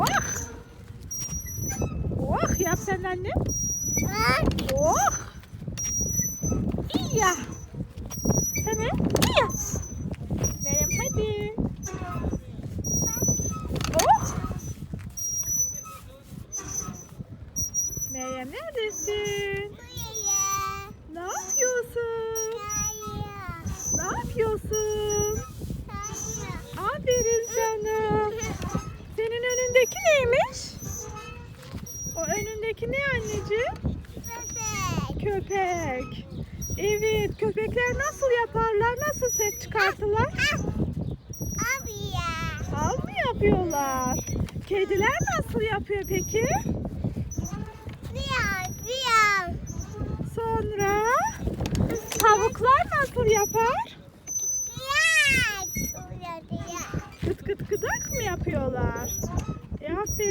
Oh! Oh yap sen annem. Oh! İyi ya. Tamam. İyi ya. Meryem hadi. Oh! Meryem neredesin? Ne yapıyorsun? Ne yapıyorsun? Önündeki ne anneciğim? Köpek. Evet, köpekler nasıl yaparlar? Nasıl ses çıkartırlar? Al mı yapıyorlar? Kediler nasıl yapıyor peki? Sonra tavuklar nasıl yapar? Kıt kıt kıdak mı yapıyorlar? E, aferin